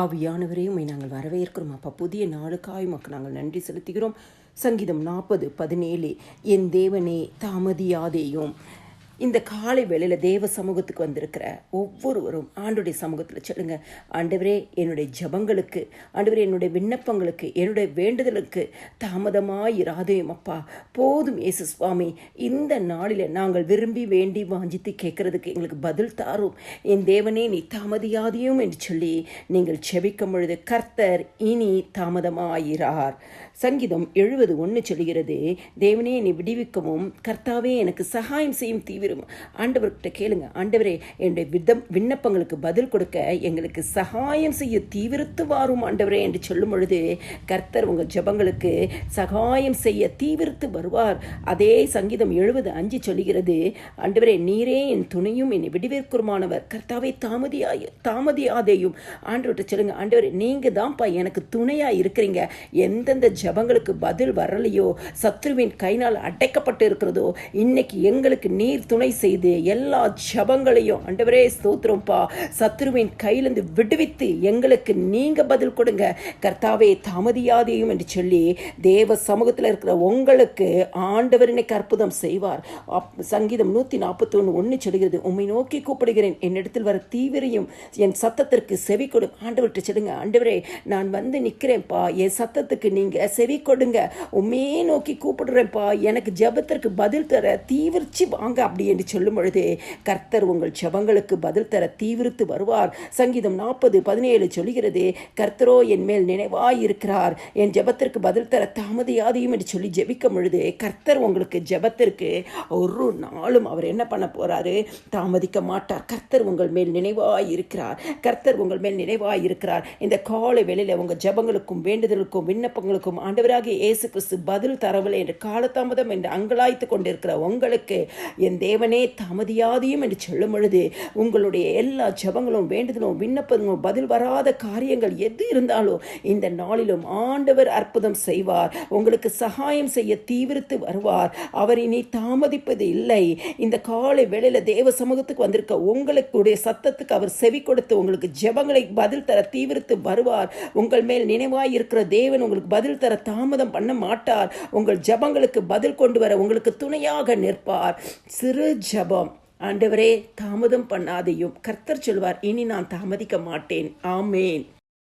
ஆவியானவரே உண்மை நாங்கள் வரவேற்கிறோம். அப்பா புதிய நாளுக்காய் மக்கள் நாங்கள் நன்றி செலுத்துகிறோம். சங்கீதம் நாற்பது பதினேழு என் தேவனே தாமதியாதேயும் இந்த காலை வேளையில் தேவ சமூகத்துக்கு வந்திருக்கிற ஒவ்வொருவரும் ஆண்டுடைய சமூகத்தில் சொல்லுங்க ஆண்டவரே என்னுடைய ஜபங்களுக்கு ஆண்டவரே என்னுடைய விண்ணப்பங்களுக்கு என்னுடைய வேண்டுதலுக்கு தாமதமாயிராதையும் அப்பா. போதும் ஏசு சுவாமி. இந்த நாளில் நாங்கள் விரும்பி வேண்டி வாஞ்சித்து கேட்கறதுக்கு எங்களுக்கு பதில் தாரும். என் தேவனே நீ தாமதியாதியும் என்று சொல்லி நீங்கள் செபிக்கும் பொழுது கர்த்தர் இனி தாமதமாயிரார். சங்கீதம் எழுபது ஒன்று சொல்கிறது தேவனே நீ விடுவிக்கவும் கர்த்தாவே எனக்கு சகாயம் செய்யும் தீவிரம். ஆண்டவர்கிட்ட கேளுங்க. ஆண்டவரே என்னுடைய விதம் விண்ணப்பங்களுக்கு பதில் கொடுக்க எங்களுக்கு சகாயம் செய்ய தீவிரத்து வாரும் ஆண்டவரே என்று சொல்லும் பொழுது கர்த்தர் உங்கள் ஜபங்களுக்கு சகாயம் செய்ய தீவிரத்து வருவார். அதே சங்கீதம் எழுபது அஞ்சு சொல்லுகிறது ஆண்டவரே நீரே என் துணையும் என்னை விடுவிற்குமானவர். கர்த்தாவை தாமதியாய தாமதியாதேயும். ஆண்டவர்கிட்ட சொல்லுங்க ஆண்டவரே நீங்கள் தான்ப்பா எனக்கு துணையா இருக்கிறீங்க. எந்தெந்த ஜபங்களுக்கு பதில் வரலையோ சத்ருவின் கைனால் அடைக்கப்பட்டு இருக்கிறதோ இன்னைக்கு எங்களுக்கு நீர் துணை துணை செய்து எல்லா ஜபங்களையும் ஆண்டவரே ஸ்தோத்திரம்ப்பா சத்ருவின் கையிலிருந்து விடுவித்து எங்களுக்கு நீங்கள் பதில் கொடுங்க. கர்த்தாவே தாமதியாதையும் என்று சொல்லி தேவ சமூகத்தில் இருக்கிற உங்களுக்கு ஆண்டவர் இன்னைக்கு அற்புதம் செய்வார். அப்- சங்கீதம் நூற்றி நாற்பத்தி ஒன்று ஒன்று சொல்கிறது உண்மை நோக்கி கூப்பிடுகிறேன் என்னிடத்தில் வர தீவிரையும் என் சத்தத்திற்கு செவி கொடு ஆண்டவர்கிட்ட சொல்லுங்க ஆண்டவரே நான் வந்து நிற்கிறேன்ப்பா என் சத்தத்துக்கு நீங்கள் செவி கொடுங்க. உண்மையே நோக்கி கூப்பிடுறேன்ப்பா எனக்கு ஜெபத்திற்கு பதில் தர தீவிரிச்சு வாங்க அப்படி என்று சொல்லும் பொழுது கர்த்தர் உங்கள் ஜெபங்களுக்கு பதில் தர தீவிரித்து வருவார். சங்கீதம் நாற்பது பதினேழு சொல்கிறது கர்த்தரோ என் மேல் நினைவாய் இருக்கிறார் என் ஜெபத்திற்கு பதில் தர தாமதியாதையும் என்று சொல்லி ஜெபிக்கும் பொழுது கர்த்தர் உங்களுக்கு ஜெபத்திற்கு ஒரு நாளும் அவர் என்ன பண்ண போறாரு? தாமதிக்க மாட்டார். கர்த்தர் உங்கள் மேல் நினைவாய் இருக்கிறார் கர்த்தர் உங்கள் மேல் நினைவாய் இருக்கிறார் இந்த காலை வேளையில் உங்கள் ஜெபங்களுக்கும் வேண்டுதலுக்கும் விண்ணப்பங்களுக்கும் ஆண்டவராகிய இயேசு கிறிஸ்து பதில் தரவில்லை என்று காலதாமதம் என்று அங்கலாய்த்து கொண்டிருக்கிற உங்களுக்கு என் தேவனே தாமதியாதியும் என்று சொல்லும் பொழுது உங்களுடைய எல்லா ஜெபங்களும் வேண்டுதலும் விண்ணப்பங்களும் பதில் வராத காரியங்கள் எது இருந்தாலும் இந்த நாளிலும் ஆண்டவர் அற்புதம் செய்வார். உங்களுக்கு சகாயம் செய்ய தீவிரத்து வருவார். அவர் இனி தாமதிப்பது இல்லை. இந்த காலை வேளையில் தேவ சமூகத்துக்கு வந்திருக்க உங்களுடைய சத்தத்துக்கு அவர் செவி கொடுத்து உங்களுக்கு ஜெபங்களை பதில் தர தீவிரத்து வருவார். உங்கள் மேல் நினைவாய் இருக்கிற தேவன் உங்களுக்கு பதில் தர தாமதம் பண்ண மாட்டார். உங்கள் ஜெபங்களுக்கு பதில் கொண்டு வர உங்களுக்கு துணையாக நிற்பார். சிறு ஜபம். ஆண்டவரே தாமதம் பண்ணாதையும் கர்த்தர் சொல்வார் இனி நான் தாமதிக்க மாட்டேன். ஆமேன்.